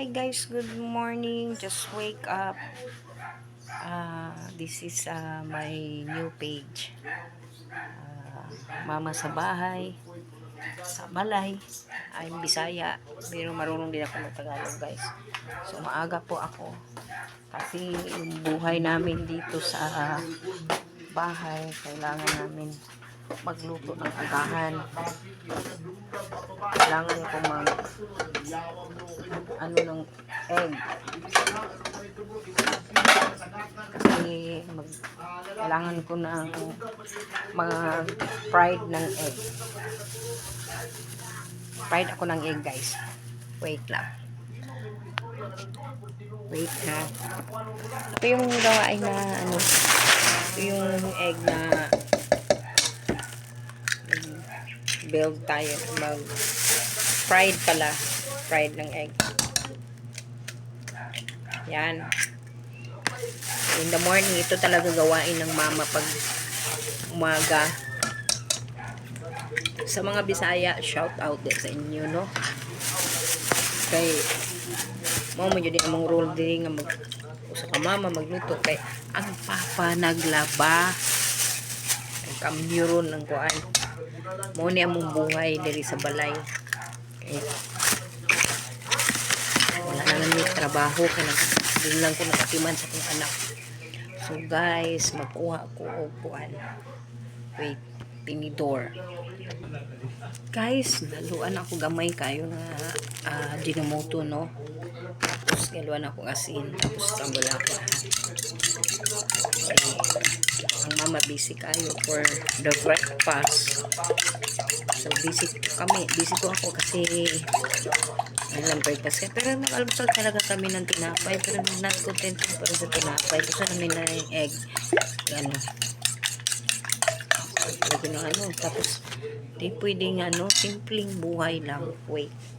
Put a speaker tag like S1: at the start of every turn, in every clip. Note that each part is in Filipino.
S1: Hi guys, good morning. Just wake up. Uh, this is uh, my new page. Uh, Mama sa bahay, sa balay. I'm Bisaya, pero marunong din ako ng Tagalog guys. So maaga po ako. Kasi yung buhay namin dito sa bahay, kailangan namin magluto ng agahan. Kailangan ko mag ano ng egg. Kasi mag, kailangan ko ng mga fried ng egg. Fried ako ng egg guys. Wait lang. Wait ha. Ito yung gawain na ano. Ito yung egg na build tayo. Mag fried pala. Fried ng egg. Yan. In the morning, ito talaga gawain ng mama pag umaga. Sa mga Bisaya, shout out din sa inyo, no? Kay, mo yun among role din nga mag usa ka mama magluto kay ang papa naglaba ang kamyuron ng kuan mo ni among buhay diri sa balay. Kay wala na may trabaho kay nag doon lang ko nakatiman sa akong anak. So guys magkuha ko og kuan wait tinidor. Guys naluan ako gamay kayo na uh, dinamoto no tapos galuan ako asin tapos tambol ako lahat. Eh, ang mama busy kayo for the breakfast. So busy kami. Busy ko ako kasi lang breakfast. Kaya pero nag-almusal talaga kami ng tinapay. Pero not content pa rin sa tinapay. Gusto namin na yung egg. Ano? Lagi ng ano. Tapos di pwedeng ano simpleng buhay lang. Wait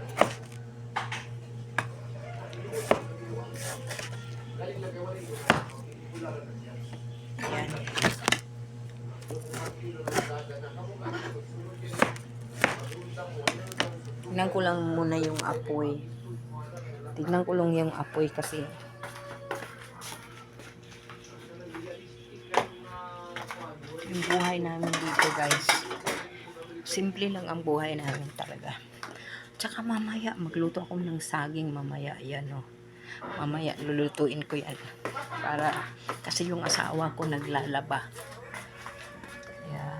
S1: Yan. Tignan ko lang muna yung apoy. Tignan ko lang yung apoy kasi. Yung buhay namin dito guys. Simple lang ang buhay namin talaga. Tsaka mamaya magluto ako ng saging mamaya. Yan o mamaya lulutuin ko yan para kasi yung asawa ko naglalaba yeah.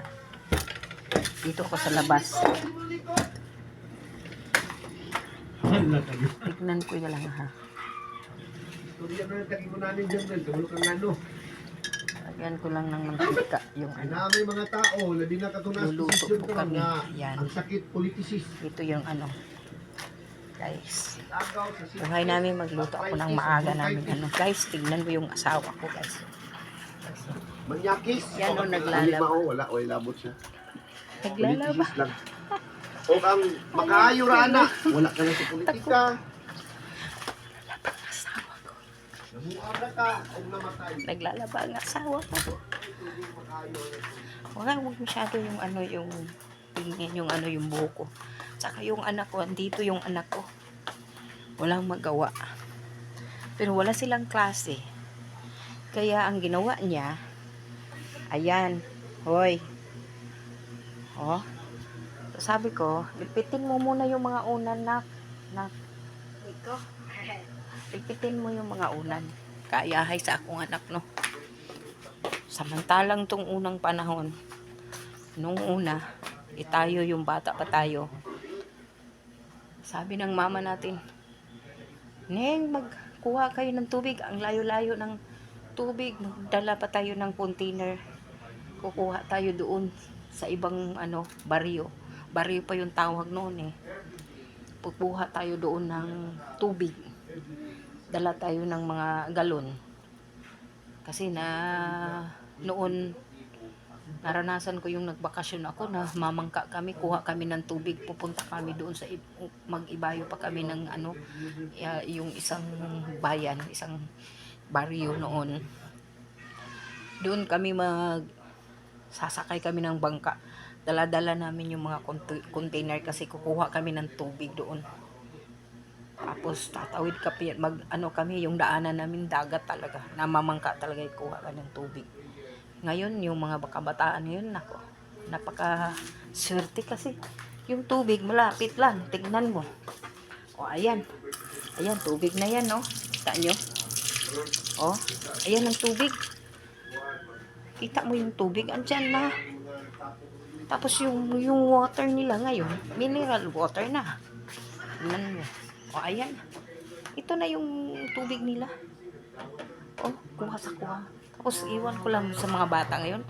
S1: dito ko sa labas tignan ko yan lang ha lagyan ko lang ng mantika yung ano
S2: Na may mga tao, na katunas
S1: Luluto
S2: posisyon
S1: po kami. Yan.
S2: ang sakit politisis.
S1: ito yung ano guys. Buhay namin magluto ako ng maaga namin ano guys tignan mo yung asawa ko guys
S2: Manyakis.
S1: Yan, oh,
S2: Hindi
S1: naglalaba.
S2: mao, wala, wala labot siya.
S1: naglalaba.
S2: O ang makaayo ra na, wala ka na sa politika. o
S1: naglalaba ang asawa ko wala huwag masyado yung ano yung tingin yung ano yung buhok ko tsaka yung anak ko andito yung anak ko walang magawa. Pero wala silang klase. Kaya ang ginawa niya ayan hoy. Oh sabi ko lipitin mo muna yung mga unan na na ito. Lipitin mo yung mga unan. Kaayahay sa akong anak no? Samantalang tong unang panahon nung una itayo yung bata pa tayo. Sabi ng mama natin Neng, magkuha kayo ng tubig. Ang layo-layo ng tubig. Magdala pa tayo ng container. Kukuha tayo doon sa ibang ano, baryo. Baryo pa yung tawag noon eh. Pupuha tayo doon ng tubig. dala tayo ng mga galon. Kasi na noon naranasan ko yung nagbakasyon ako na mamangka kami, kuha kami ng tubig, pupunta kami doon sa mag-ibayo pa kami ng ano, ya- yung isang bayan, isang baryo noon. Doon kami mag sasakay kami ng bangka. Dala-dala namin yung mga cont- container kasi kukuha kami ng tubig doon. Tapos tatawid kami, mag ano kami, yung daanan namin dagat talaga. Namamangka talaga kuha ka ng tubig. Ngayon, yung mga kabataan ngayon, nako, napaka swerte kasi. Yung tubig, malapit lang. Tignan mo. O, ayan. Ayan, tubig na yan, no? Kita nyo? O, ayan ang tubig. Kita mo yung tubig, andyan na. Tapos yung, yung water nila ngayon, mineral water na. Tignan mo. O, ayan. Ito na yung tubig nila. O, kuha sa kuha. Tapos, iwan ko lang sa mga bata ngayon.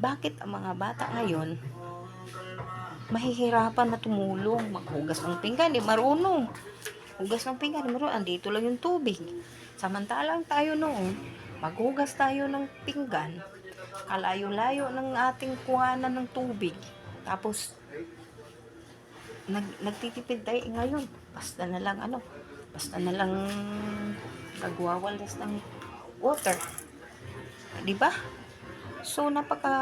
S1: Bakit ang mga bata ngayon mahihirapan na tumulong, maghugas ng pinggan, di marunong. Hugas ng pinggan, di marunong. Andito lang yung tubig. Samantalang tayo noon, maghugas tayo ng pinggan, kalayo-layo ng ating kuhanan ng tubig. Tapos, nag, nagtitipid tayo Eh, ngayon. Basta na lang ano, basta na lang nagwawalas ng water. Di ba? So, napaka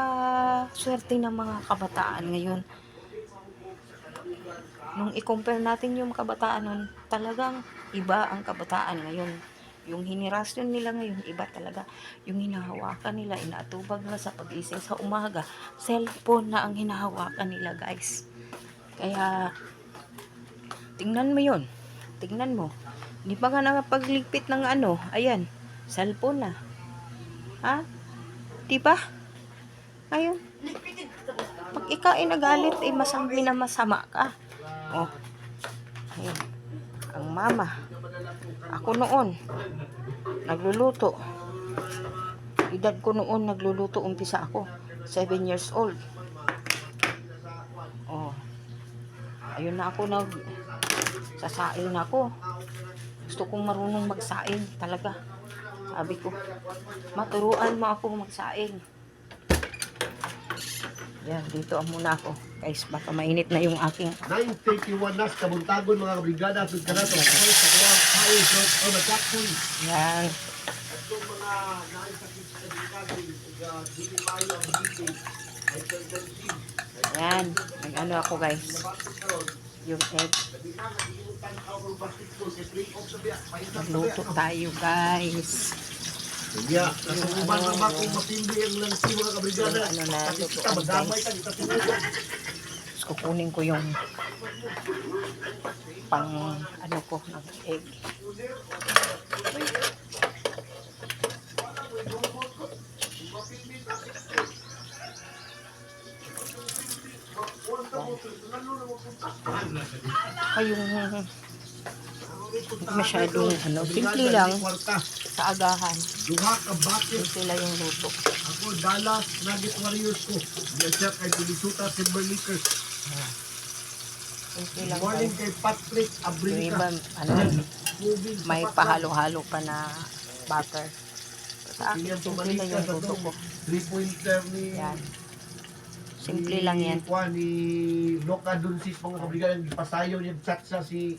S1: swerte ng mga kabataan ngayon. Nung i-compare natin yung kabataan nun, talagang iba ang kabataan ngayon. Yung henerasyon nila ngayon, iba talaga. Yung hinahawakan nila, inaatubag na sa pag-ising sa umaga, cellphone na ang hinahawakan nila, guys. Kaya, tingnan mo yon Tingnan mo. Hindi pa nga nakapagligpit ng ano, ayan, cellphone na. Ha? Di ba? Ngayon, pag ikaw ay nagalit, ay masambi na masama ka. Oh. Ayan. Ang mama. Ako noon, nagluluto. Edad ko noon, nagluluto, umpisa ako. 7 years old. Oh. Ayun na ako nag sasaing na ako. Gusto kong marunong magsaing talaga. Sabi ko, maturuan mo ako magsaing. Yan, dito ang muna ako. Guys, baka mainit na yung aking
S2: 931 nas kabuntagon mga kabrigada at kanan sa mga sa kaya kayo so o matakon
S1: yan.
S2: itong mga naisakit sa kabrigada ug dili mayo ang dili hypertensive
S1: Yan. Nag-ano ako guys. Yung egg.
S2: Labi na nagilimutan ka og basketball kay play off sa biya pahinga sa
S1: Magluto tayo guys.
S2: Iya, nasukuban na ba kung matindi ang lansi mga kabrigada?
S1: Ano na,
S2: madamay
S1: guys. Tapos kukunin ko yung pang ano ko ng egg. Kayong hindi masyadong ano, simple lang sa agahan.
S2: duha ka bakit
S1: lang yung luto.
S2: Ako, Dallas Nugget Warriors ko. Yes, sir, kay Bilisuta Silver Lakers.
S1: Simple lang.
S2: Morning kay Patrick
S1: Yung
S2: Abrica.
S1: iba, ano, may pahalo-halo pa na butter. Sa akin, simple lang yung luto ko.
S2: Three-pointer ni...
S1: Yan. Simple
S2: ni-
S1: lang yan.
S2: Kuha ni Loka Dunsis, mga kabrigan, pasayo niya chat sa si...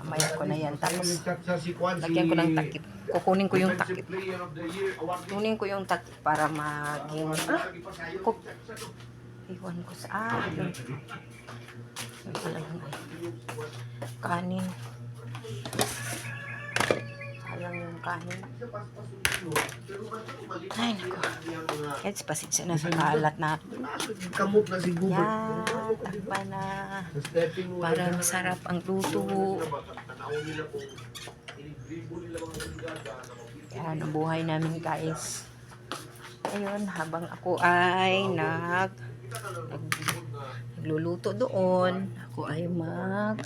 S1: Mamaya ko na yan. Tapos,
S2: si si...
S1: lagyan ko ng takip. Kukunin ko yung takip.
S2: Ni-
S1: Kunin ko yung takip para maging... Ah,
S2: sa-
S1: iwan ko sa... Ah, yun. Yun pala yung kanin. Kanin. Ay, naku. Guys, pasensya na sa kalat na.
S2: Kamot na si Gubert.
S1: Yan, takpa na.
S2: Sa stepping mo
S1: Para
S2: na-
S1: masarap ang luto. Yan ang buhay namin guys. Ayun, habang ako ay nag, nag nagluluto doon, ako ay mag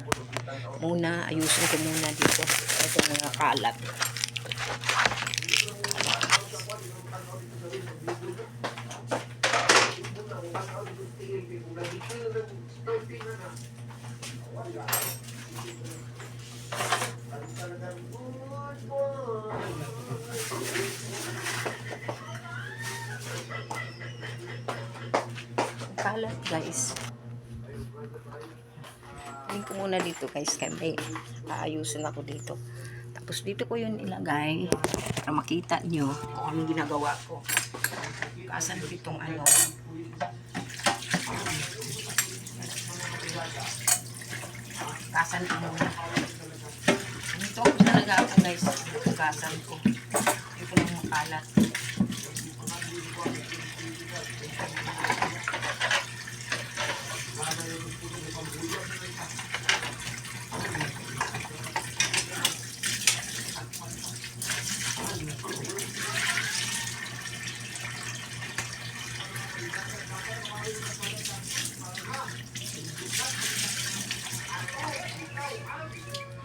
S1: muna, ayusin ko muna dito. Ito mga kalat. Kalat guys. Tingin ko muna dito guys kaya may aayusin ako dito. Tapos dito ko yun ilagay para makita nyo kung anong ginagawa ko. Kasan itong ano. Kasan ko muna. Dito ko talaga ako guys. Kasan ko. Ito lang makalat.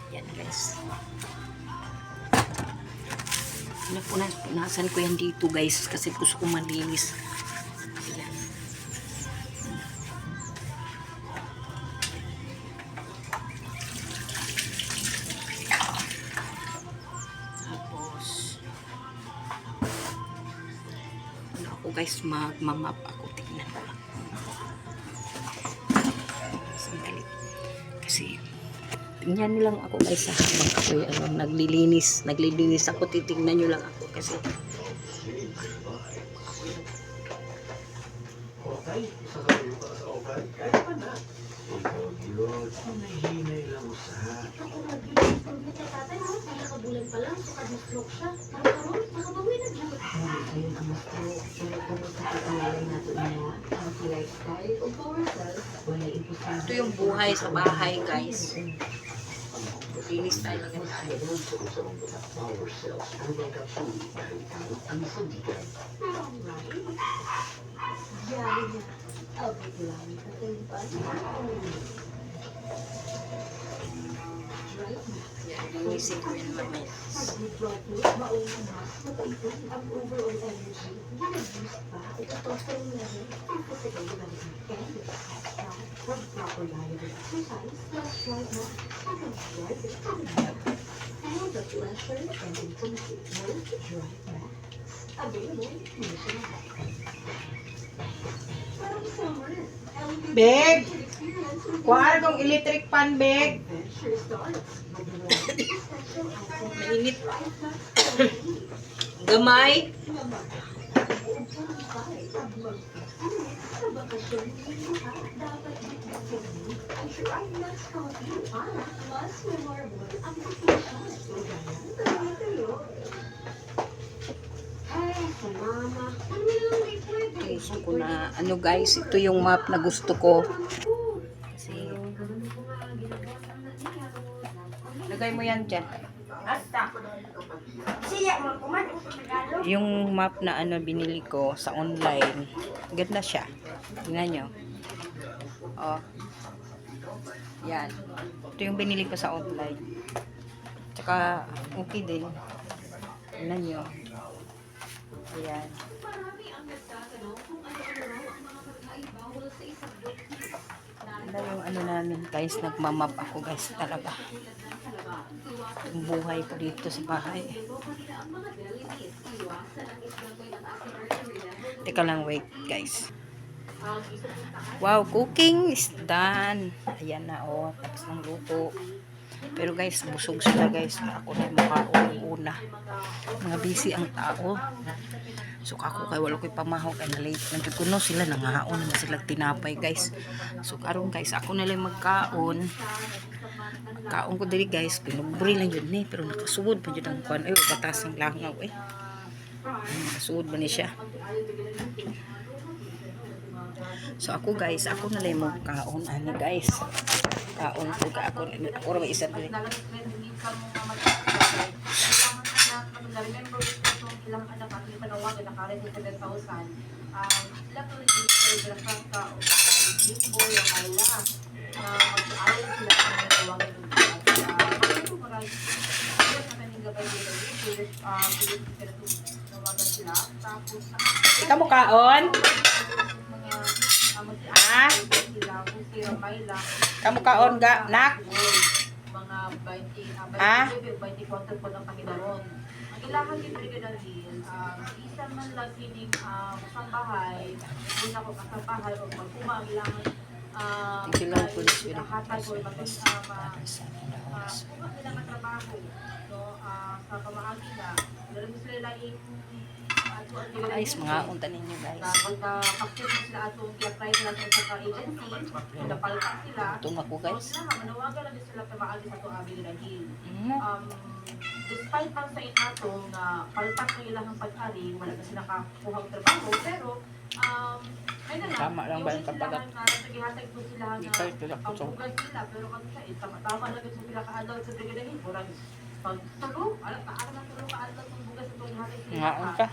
S1: Yan guys. Punasan ko yan dito guys kasi gusto ko malinis. Ayan. Tapos, ano ako guys, magmamap ako. Tingnan ko lang. Sandali. Kasi, nyo lang ako guys sa habang ako ano, naglilinis. Naglilinis ako, titingnan nyo lang ako kasi
S2: Okay, sasabihin ko sa okay. Kaya pa na. Ikaw, Diyos, hinahinay lang usaha.
S3: Ako mag-ibig ko kita tatay mo, nakabulan pa lang, sukad na stroke siya. Karon, nakabawi na
S4: wala imposible.
S1: ito yung buhay sa bahay guys. Linis tayo ng tayo.
S2: Power cells, habang kapsulo, dahil tawag ang sandigan.
S3: Pero ang right, yari niya. Abot lang, katay pa.
S1: Linisin ko yan mamaya.
S3: Pag
S5: Kuhaan kong electric pan bag.
S1: Mainit. Gamay. Ko na, ano guys, ito yung map na gusto ko. Kasi, lagay mo yan dyan. Yung map na ano binili ko sa online, ganda siya. Tingnan nyo. Oh. Yan. Ito yung binili ko sa online. Tsaka, okay din. Tingnan nyo. Ayan. Ganda yung ano namin guys, nagmamap ako guys talaga. Yung buhay ko dito sa bahay. Teka lang, wait guys. Wow, cooking is done. Ayan na, oh. Tapos ng luto. Pero guys, busog sila guys. Ako na yung makaon una. Mga busy ang tao. So ako kay wala ko'y pamahaw kay na late. Nandiyo ko no sila nangahaon naman sila tinapay guys. So karon guys, ako na lang magkaon. Kaon ko diri guys, pinubri lang yun ni. Pero nakasuod pa yun ang kwan. Ay, batas ang langaw eh. Ay, Nakasuod ba ni siya? So ako guys, ako na lang magkaon ani guys. Kaon ko ka ako ako ra isa diri.
S5: Ikaw mo kaon? Ha? Kamu kaon ga, nak?
S6: mga
S1: Ah?
S6: 24 po ng Panginoon. Ang ilahan ni Brigadier Hill, um, isa man lang kining um, sambahay, kung ako kasambahay o magpuma ang ay
S1: beautiful
S6: hatag o
S1: Holy
S6: uh, kung sila matrabaho no, ah, sa pamaagi na, dalawa sila ang Brigadier
S1: Guys, mga unta ninyo
S6: na
S1: guys.
S6: sa sa
S1: Ito ako guys.
S6: So, sila, manawagan lang din sila pamaagi sa itong aming naging
S1: Mm.
S6: um, despite man sa inato nga palpak ng ilang pag-ari, wala na sila kakuha ng trabaho, pero um, na
S1: Tama lang ba yung
S6: nga sila
S1: Hindi
S6: nga
S1: kayo tulak
S6: bugas nila, pero kami sa isa, tama lang sa sila kaadlaw sa brigadahin, murag pagtulog, alam pa, alam na tulog kaadlaw ng bugas sa itong hatag sila.
S1: Nga unta.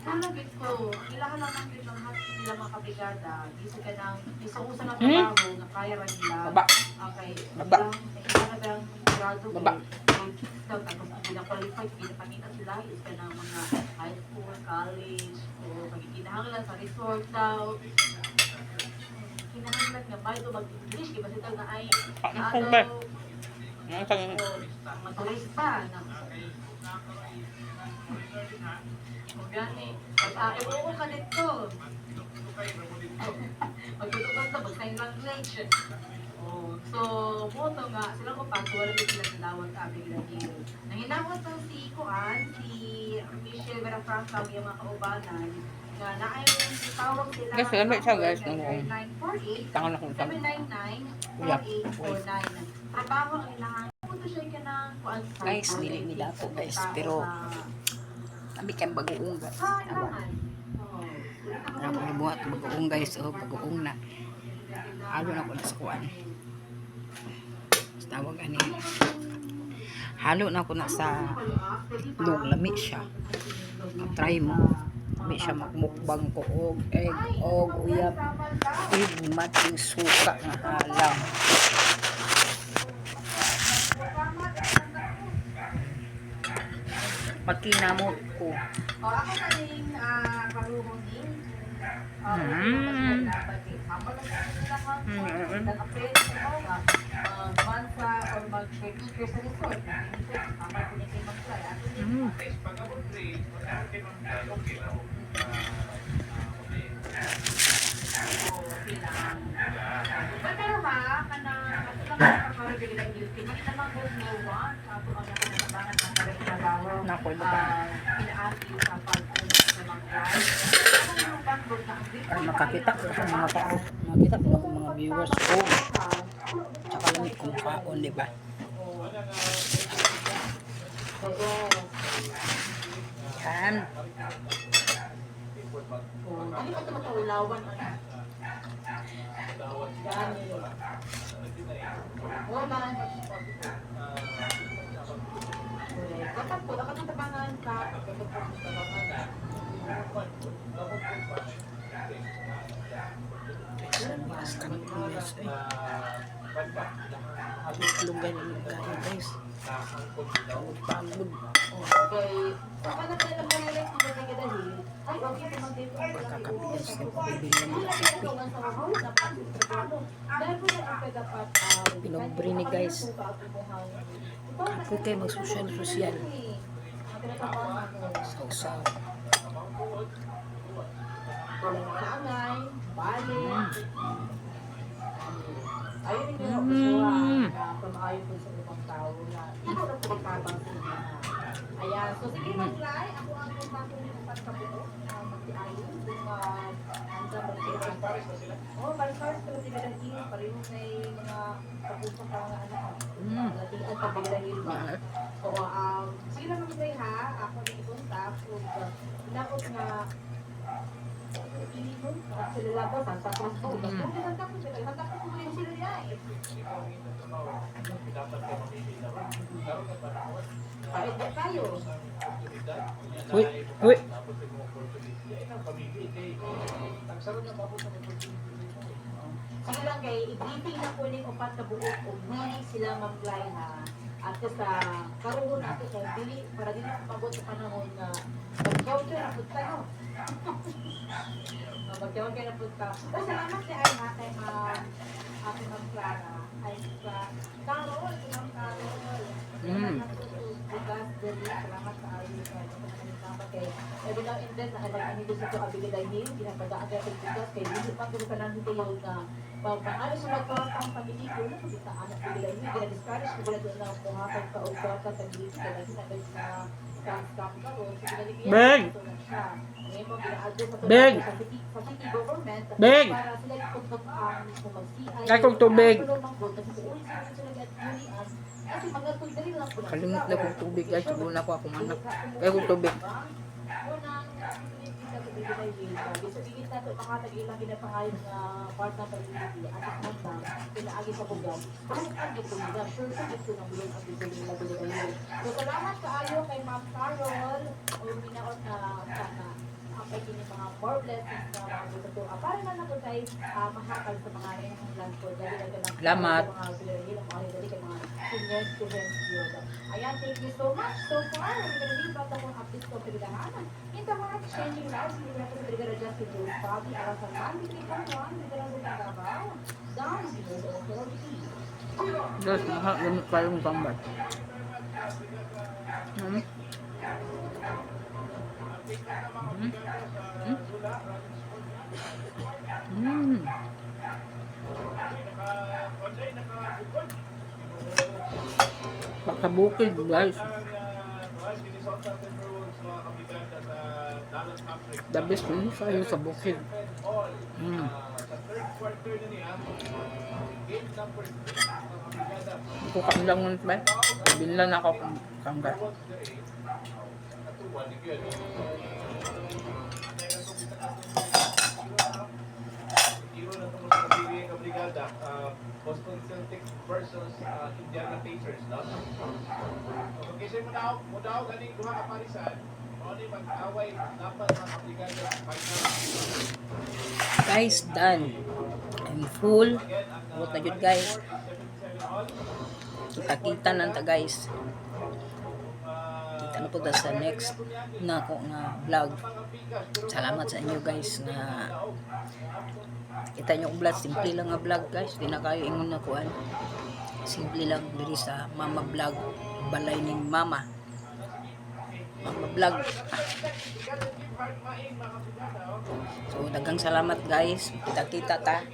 S6: Nalagit ko, ilahan lang ang yun ng hatag nila mga kabrigada, isa ka ng isang usa na
S1: Hmm?
S6: trabaho na kaya rin nila.
S1: Baba.
S6: Okay.
S1: Baba.
S6: Ilang ilang grado ko.
S1: Baba.
S6: Tapos pinakwalified, pinapangita sila is ka ng mga high school, college, o pagkikinahanglan sa resort daw. Kinahanglan nga ba ito mag-English, kaya ba ay na
S1: Ano
S6: ano,
S1: ba? Ang tang
S6: o mga turista na o gani, pag ko ka dito. Pagtutukan sa basta yung language. Oh, so, moto nga, sila ko pag wala din sila sinawag sa aming lagi. Nanginawag to si Kuan, si Michelle Verafranca, ang mga kaubanan, nga naay tawag sila
S1: alam mo siya, guys, ng-
S6: 948
S1: tangan akong tang.
S6: 799-4849. Trabaho ang ilangan. Punto siya ka ng kuan sa
S1: Guys, dili nila ako, guys, pero- Sabi kang bagoong guys. Awa. Ako gibuhat bagoong guys. Oh, bagoong na. Halo na ko na sa kuan. Tawag ani. Halo na ko na sa lug lami siya. Try mo. Lami siya magmukbang ko og egg og uyab. With mating suka nga halang. Makinamot ko.
S6: O, ako na rin ah, karuhong din. Ah,
S1: Mm. Mm.
S6: Ah, na.
S1: Mm.
S6: Pero ha, kana ako lang ang kakaragay nila guilty. Hindi naman ko no one. Ako ang na ang
S1: Para makakita ko sa mga tao. Makita ko ako mga viewers ko. Tsaka lamig kong kaon, di ba? Yan.
S6: Hindi pa ito matulawan. Gani. Wala. Dapat po, dapat tabangan ka. Dapat po, tabangan.
S1: Mas kami guys. eh. Lugan yung kain guys. Pagod. Pagkakabigas na pabibili ng
S6: ah,
S1: Pinobre ni guys. Kapoy kayo mag-social-social. Sausaw.
S6: Kaangay, bali. Ayun yung
S1: Mm.
S6: mm. na pamaayon po sa ibang tao na ito na inyo na. Ayan. So, sige mag-fly. Ako ang. Uh, Magsiayon. Kung anda mag-iwan. Oh, balsars. Pero di ba dahil pareho may mga kapuso ka nga anak.
S1: Mm.
S6: Latian pa ba? So, um, sige lang mag ha. Ako na ikontak. Kung dapat nga
S1: Uy, uy.
S6: Sige lang kay, i-greeting na po ning upat ka buok kung hindi sila mag-fly ha. At sa karuhon nato kay dili para dili mabot sa panahon na mag-counter na po tayo. Mag-counter na po ta. Pero salamat kay ay ha kay ma'am ate ma'am Clara. ay sa Carol, si Ma'am Carol.
S7: Mm.
S6: Bukas dali, salamat sa ayo sa salamat kay every now and then nakabag ang ito sa ito abigay dahil ginapadaan kaya sa bukas kay hindi pa kung kanan dito yung na pag paano sa magkakang pagdidiko na kung ita anak bigay dahil gina-discourage ko doon na pumakag ka o kwarta sa sa scam ka o ito na siya. Sa sa sa city government
S7: Beg!
S6: para sila ipagpag ang mag-CI
S7: Ay, kung tubig. Kalimut na kong tubig guys. Siguro na ako akong anak.
S6: Kaya
S7: Kaya kung tubig.
S6: So, salamat kaayo kay Ma'am Carol. O minaot na sana kay kini mga more blessings na mga dito to. Para na nato kay ah, mahakal sa mga inyong land po. Dali lang ka ng
S7: Salamat.
S6: mga pinarili lang mga dali kay mga senior students yun. Ayan, thank you so much. So far, we're going to leave out akong updates ko pagdahanan. In the heart, changing lives, hindi na ito pagdara Justin Rose Bobby, Arasan Man, Bikini Pangwan, Bikini Pangwan, Davao, Don, Bikini Pangwan,
S7: Guys, mahal gamit pa yung gambar. Hmm? Hmm? Hmm. Pakabukid guys. The best yun sa'yo sa bukid. Hmm. Ako kang nun ba? Binlan ako kang kangga.
S1: Boston Celtics versus uh, Indiana Pacers, no? So, kasi mo daw, mo daw galing duha ka parisan, mo ni mag-away dapat ang obligado sa final.
S7: Guys, done. I'm full.
S1: Ang uh,
S7: na yun guys.
S1: score is 77 all.
S7: Kita-kita na ta guys.
S1: Uh,
S7: Kita na po sa next na ako nga vlog. Salamat sa inyo guys na kita nyo vlog. Simple lang nga vlog guys. Di na kayo ingon na kuan. Simple lang diri sa mama vlog. Balay ni mama. Mama vlog. So dagang salamat guys. Kita-kita ta.